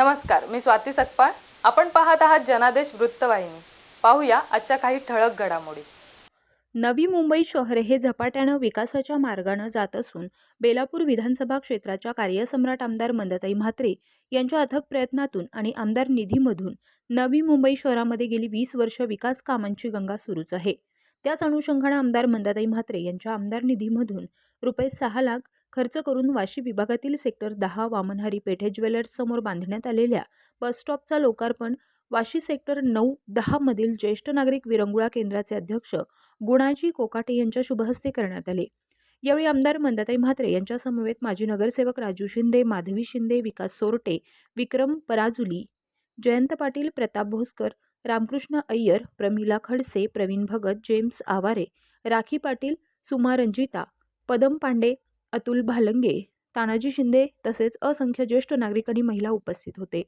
नमस्कार मी स्वाती सकपाळ. आपण पाहत आहात जनादेश वृत्तवाहिनी. पाहूया आजच्या काही ठळक घडामोडी. नवी मुंबई शहर हे झपाट्यानं विकासाच्या मार्गानं जात असून बेलापूर विधानसभा क्षेत्राच्या कार्यसम्राट आमदार मंदताई म्हात्रे यांच्या अथक प्रयत्नातून आणि आमदार निधीमधून नवी मुंबई शहरामध्ये गेली वीस वर्ष विकास कामांची गंगा सुरूच आहे. त्याच अनुषंगानं आमदार मंदाताई म्हात्रे यांच्या आमदार निधीमधून रुपये सहा लाख खर्च करून वाशी विभागातील सेक्टर दहा वामनहारी पेठे ज्वेलर्ससमोर बांधण्यात आलेल्या बसस्टॉपचा लोकार्पण वाशी सेक्टर नऊ दहामधील ज्येष्ठ नागरिक विरंगुळा केंद्राचे अध्यक्ष गुणाजी कोकाटे यांच्या शुभहस्ते करण्यात आले. यावेळी आमदार मंदाताई म्हात्रे यांच्यासमवेत माजी नगरसेवक राजू शिंदे माधवी शिंदे विकास सोरटे विक्रम पराजुली जयंत पाटील प्रताप भोसकर रामकृष्ण अय्यर प्रमिला खडसे प्रवीण भगत जेम्स आवारे राखी पाटील सुमा रंजिता पदम पांडे अतुल भालंगे तानाजी शिंदे तसेच असंख्य ज्येष्ठ नागरिक आणि महिला उपस्थित होते.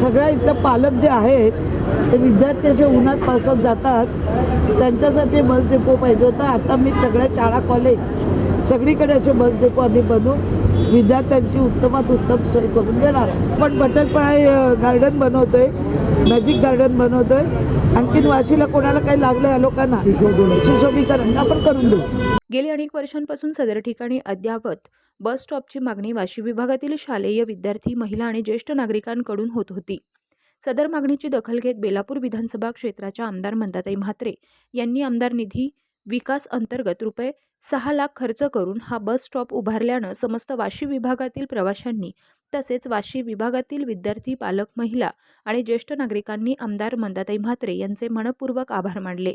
सगळ्या इथलं पालक जे आहेत ते विद्यार्थी असे उन्हात पावसात जातात. त्यांच्यासाठी बस डेपो पाहिजे होता. आता मी सगळ्या शाळा कॉलेज सगळीकडे असे बस डेपो आम्ही बनवून विद्यार्थ्यांची उत्तमात उत्तम सोय करून देणार पण बटरफ्लाय गार्डन बनवतोय मॅजिक गार्डन बनवतोय. आणखीन वाशीला कोणाला काही लागलं या लोकांना सुशोभीकरण आपण करून देऊ. गेली अनेक वर्षांपासून सदर ठिकाणी अद्यावत बस स्टॉपची मागणी वाशी विभागातील शालेय विद्यार्थी महिला आणि ज्येष्ठ नागरिकांकडून होत होती. सदर मागणीची दखल घेत बेलापूर विधानसभा क्षेत्राच्या आमदार मंदाताई म्हात्रे यांनी आमदार निधी विकास अंतर्गत रुपये सहा लाख खर्च करून हा बस स्टॉप उभारल्यानं समस्त वाशी विभागातील प्रवाशांनी तसेच वाशी विभागातील विद्यार्थी पालक महिला आणि ज्येष्ठ नागरिकांनी आमदार मंदाताई म्हात्रे यांचे मनपूर्वक आभार मानले.